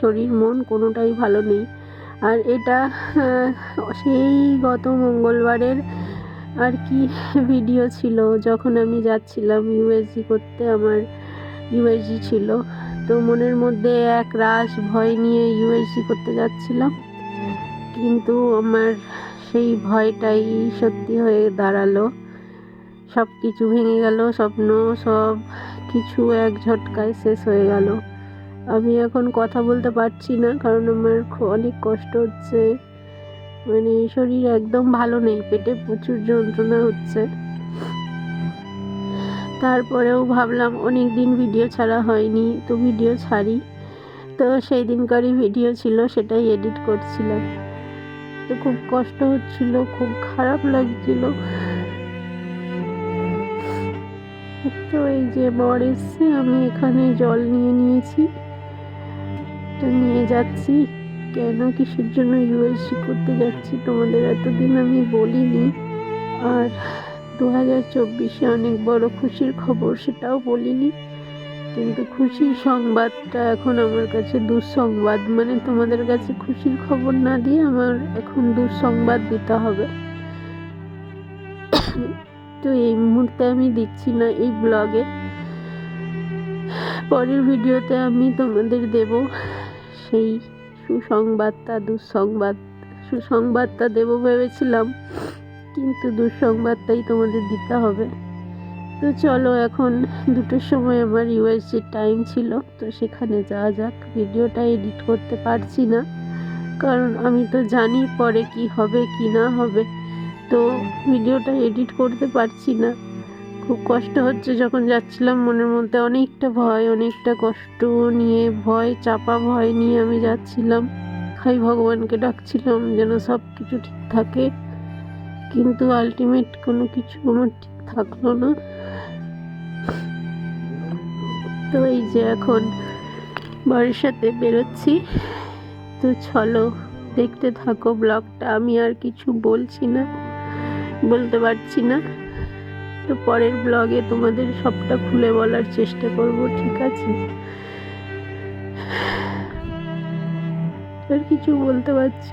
শরীর, মন কোনোটাই ভালো নেই। আর এটা সেই গত মঙ্গলবারের আর কি ভিডিও ছিল, যখন আমি যাচ্ছিলাম ইউএসজি করতে, আমার ইউএসজি ছিল। তো মনের মধ্যে এক রাশ ভয় নিয়ে ইউএসজি করতে যাচ্ছিলাম। কিন্তু আমার সেই ভয়টাই সত্যি হয়ে দাঁড়াল। সব কিছু ভেঙে গেল, স্বপ্ন সব কিছু এক ঝটকায় শেষ হয়ে গেল। আমি এখন কথা বলতে পারছি না, কারণ আমার অনেক কষ্ট হচ্ছে। মানে শরীর একদম ভালো নেই, পেটে প্রচুর যন্ত্রণা হচ্ছে। তারপরেও ভাবলাম অনেক দিন ভিডিও ছাড়া হয়নি, তো ভিডিও ছাড়ি। তো সেই দিনকারই ভিডিও ছিল, সেটাই এডিট করছিলাম। তো খুব কষ্ট হচ্ছিল, খুব খারাপ লাগছিল। তো এই যে বর এসছে, আমি এখানে জল নিয়ে নিয়েছি। তো নিয়ে যাচ্ছি? কেন কিসের জন্য ইউএসসি করতে যাচ্ছি তোমাদের এতদিন আমি বলিনি। আর দু হাজার চব্বিশে অনেক বড় খুশির খবর সেটাও বলিনি। কিন্তু খুশির সংবাদটা এখন আমার কাছে দুঃসংবাদ। মানে তোমাদের কাছে খুশির খবর না দিয়ে আমার এখন দুঃসংবাদ দিতে হবে। তো এই মুহূর্তে আমি দিচ্ছি না এই ব্লগে পরের ভিডিওতে আমি তোমাদের দেব সেই সুসংবাদটা, দুঃসংবাদ, সুসংবাদটা দেব ভেবেছিলাম, কিন্তু দুঃসংবাদটাই তোমাদের দিতে হবে। তো চলো এখন দুটোর সময় আমার ইউএসজি টাইম ছিল, তো সেখানে যাওয়া যাক। ভিডিওটা এডিট করতে পারছি না, কারণ আমি তো জানি পরে কি হবে, কি না হবে। তো ভিডিওটা এডিট করতে পারছি না। খুব কষ্ট হচ্ছে যখন যাচ্ছিলাম, মনের মধ্যে অনেকটা ভয়, অনেকটা কষ্ট নিয়ে, ভয়, চাপা ভয় নিয়ে আমি যাচ্ছিলাম। খাই ভগবানকে ডাকছিলাম যেন সব কিছু ঠিক থাকে। কিন্তু আলটিমেট কোনো কিছু আমার ঠিক থাকল না। তো এই যে এখন বাড়ির সাথে বেরোচ্ছি। তো চলো, দেখতে থাকো ব্লগটা। আমি আর কিছু বলছি না, বলতে পারছি না। তো পরের ব্লগে তোমাদের সবটা খুলে বলার চেষ্টা করব, ঠিক আছে আর কিছু বলতে পারছি।